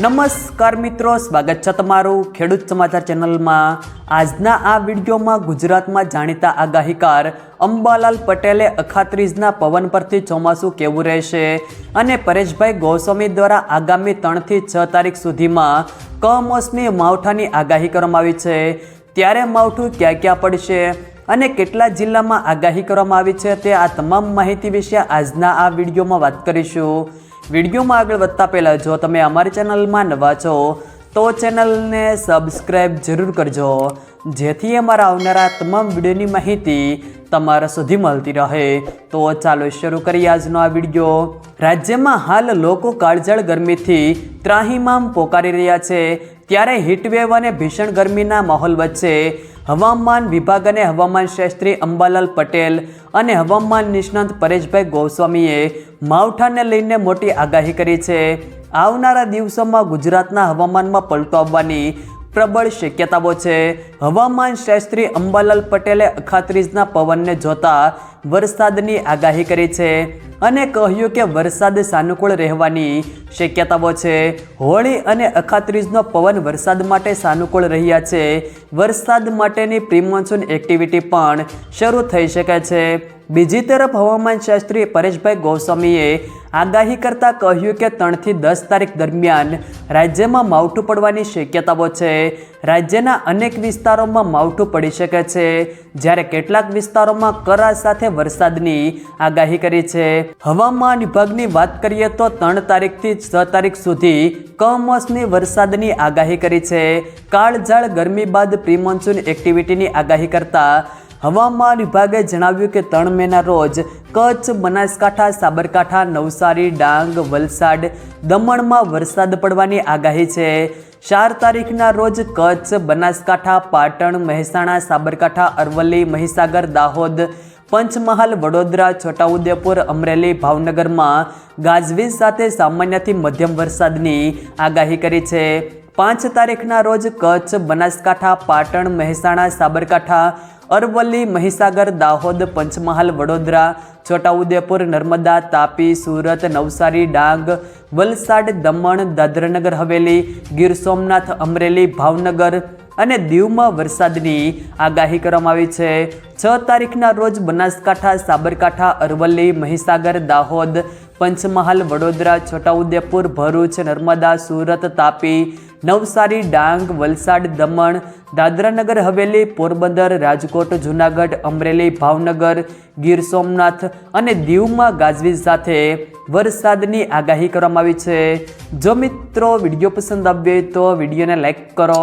નમસ્કાર મિત્રો, સ્વાગત છે તમારું ખેડૂત સમાચાર ચેનલમાં. આજના આ વિડીયોમાં ગુજરાતમાં જાણીતા આગાહીકાર અંબાલાલ પટેલે અખાત્રીજના પવન પરથી ચોમાસું કેવું રહેશે અને પરેશભાઈ ગોસ્વામી દ્વારા આગામી ત્રણથી છ તારીખ સુધીમાં કમોસમી માવઠાની આગાહી કરવામાં આવી છે. ત્યારે માવઠું ક્યાં ક્યાં પડશે અને કેટલા જિલ્લામાં આગાહી કરવામાં આવી છે તે આ તમામ માહિતી વિશે આજના આ વિડીયોમાં વાત કરીશું. વિડીયોમાં આગળ વધતા પહેલાં જો તમે અમારી ચેનલમાં નવા છો, તો ચેનલને સબસ્ક્રાઈબ જરૂર કરજો. જેથી અમારા આવનારા તમામ વિડીયોની માહિતી તમારા સુધી મળતી રહે. તો ચાલો શરૂ કરીએ આજનો આ વીડિયો. રાજ્યમાં હાલ લોકો કાળઝાળ ગરમીથી ત્રાહીમામ પોકારી રહ્યા છે. ત્યારે હીટવેવ અને ભીષણ ગરમીના માહોલ વચ્ચે હવામાન વિભાગ અને હવામાન શાસ્ત્રી અંબાલાલ પટેલ અને હવામાન નિષ્ણાંત પરેશભાઈ ગોસ્વામીએ માવઠાને લઈને મોટી આગાહી કરી છે. આવનારા દિવસોમાં ગુજરાતના હવામાનમાં પલટો આવવાની પ્રબળ શક્યતાઓ છે. હવામાન શાસ્ત્રી અંબાલાલ પટેલે અખાત્રીજના પવનને જોતા વરસાદની આગાહી કરી છે. અને કહ્યું કે વરસાદ સાનુકૂળ રહેવાની શક્યતાઓ છે. હોળી અને અખાત્રીજનો પવન વરસાદ માટે સાનુકૂળ રહ્યા છે. વરસાદ માટેની પ્રિમોન્સૂન એક્ટિવિટી પણ શરૂ થઈ શકે છે. બીજી તરફ હવામાનશાસ્ત્રી પરેશભાઈ ગોસ્વામીએ આગાહી કરતાં કહ્યું કે ત્રણથી દસ તારીખ દરમિયાન રાજ્યમાં માવઠું પડવાની શક્યતાઓ છે. રાજ્યના અનેક વિસ્તારોમાં માવઠું પડી શકે છે. જ્યારે કેટલાક વિસ્તારોમાં કરા સાથે વરસાદની આગાહી કરી છે. હવામાન વિભાગની વાત કરીએ તો ત્રણ તારીખથી છ તારીખ સુધી કમોસમી વરસાદની આગાહી કરી છે. કાળઝાળ ગરમી બાદ પ્રિમોન્સૂન એક્ટિવિટીની આગાહી કરતા હવામાન વિભાગે જણાવ્યું કે ત્રણ મેના રોજ કચ્છ, બનાસકાંઠા, સાબરકાંઠા, નવસારી, ડાંગ, વલસાડ દમણમાં વરસાદ પડવાની આગાહી છે. ચાર તારીખના રોજ કચ્છ, બનાસકાંઠા, પાટણ, મહેસાણા, સાબરકાંઠા, અરવલ્લી, મહીસાગર, દાહોદ પંચમહાલ, વડોદરા, છોટાઉદેપુર, અમરેલી, ભાવનગરમાં ગાજવીજ સાથે સામાન્યથી મધ્યમ વરસાદની આગાહી કરી છે. પાંચ તારીખના રોજ કચ્છ, બનાસકાંઠા, પાટણ, મહેસાણા, સાબરકાંઠા, અરવલ્લી, મહીસાગર, દાહોદ, પંચમહાલ, વડોદરા, છોટાઉદેપુર, નર્મદા, તાપી, સુરત, નવસારી, ડાંગ, વલસાડ, દમણ, દાદરાનગર, હવેલી, ગીર સોમનાથ, અમરેલી, ભાવનગર અને દીવમાં વરસાદની આગાહી કરવામાં આવી છે. છ તારીખના રોજ બનાસકાંઠા, સાબરકાંઠા, અરવલ્લી, મહીસાગર, દાહોદ, પંચમહાલ, વડોદરા, છોટાઉદેપુર, ભરૂચ, નર્મદા, સુરત, તાપી, નવસારી, ડાંગ, વલસાડ, દમણ, દાદરાનગર, હવેલી, પોરબંદર, રાજકોટ, જૂનાગઢ, અમરેલી, ભાવનગર, ગીર સોમનાથ અને દીવમાં ગાજવીજ સાથે વરસાદની આગાહી કરવામાં આવી છે. જો મિત્રો વીડિયો પસંદ આવ્યો તો વિડીયોને લાઇક કરો